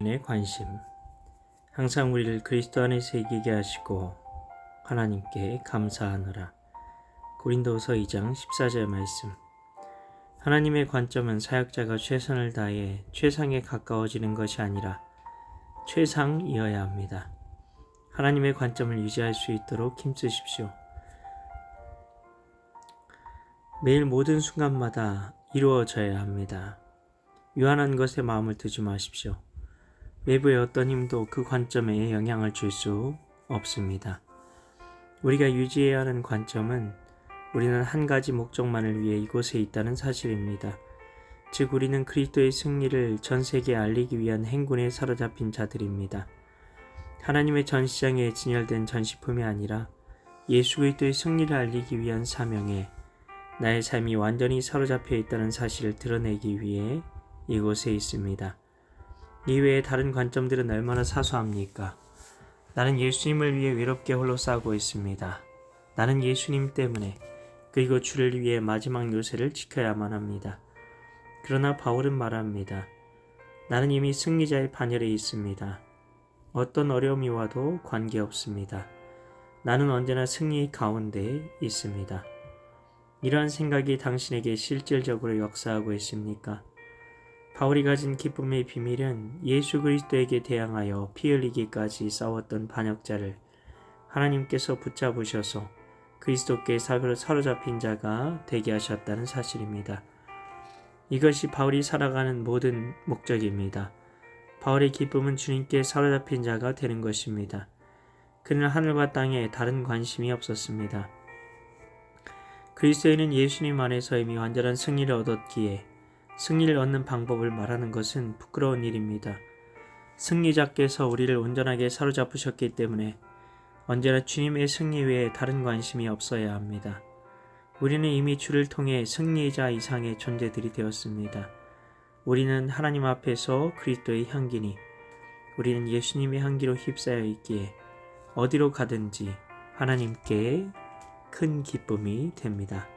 의 관심 항상 우리를 그리스도 안에서 이기게 하시고 하나님께 감사하노라 고린도서 2장 14절 말씀 하나님의 관점은 사역자가 최선을 다해 최상에 가까워지는 것이 아니라 최상이어야 합니다. 하나님의 관점을 유지할 수 있도록 힘쓰십시오. 매일 모든 순간마다 이루어져야 합니다. 유한한 것에 마음을 두지 마십시오. 외부의 어떤 힘도 그 관점에 영향을 줄 수 없습니다. 우리가 유지해야 하는 관점은 우리는 한 가지 목적만을 위해 이곳에 있다는 사실입니다. 즉, 우리는 그리스도의 승리를 전 세계에 알리기 위한 행군에 사로잡힌 자들입니다. 하나님의 전시장에 진열된 전시품이 아니라 예수 그리스도의 승리를 알리기 위한 사명에 나의 삶이 완전히 사로잡혀 있다는 사실을 드러내기 위해 이곳에 있습니다. 이외에 다른 관점들은 얼마나 사소합니까? 나는 예수님을 위해 외롭게 홀로 싸고 있습니다. 나는 예수님 때문에 그리고 주를 위해 마지막 요새를 지켜야만 합니다. 그러나 바울은 말합니다. 나는 이미 승리자의 반열에 있습니다. 어떤 어려움이 와도 관계없습니다. 나는 언제나 승리 가운데 있습니다. 이러한 생각이 당신에게 실질적으로 역사하고 있습니까? 바울이 가진 기쁨의 비밀은 예수 그리스도에게 대항하여 피 흘리기까지 싸웠던 반역자를 하나님께서 붙잡으셔서 그리스도께 사로잡힌 자가 되게 하셨다는 사실입니다. 이것이 바울이 살아가는 모든 목적입니다. 바울의 기쁨은 주님께 사로잡힌 자가 되는 것입니다. 그는 하늘과 땅에 다른 관심이 없었습니다. 그리스도인은 예수님 안에서 이미 완전한 승리를 얻었기에 승리를 얻는 방법을 말하는 것은 부끄러운 일입니다. 승리자께서 우리를 온전하게 사로잡으셨기 때문에 언제나 주님의 승리 외에 다른 관심이 없어야 합니다. 우리는 이미 주를 통해 승리자 이상의 존재들이 되었습니다. 우리는 하나님 앞에서 그리스도의 향기니 우리는 예수님의 향기로 휩싸여 있기에 어디로 가든지 하나님께 큰 기쁨이 됩니다.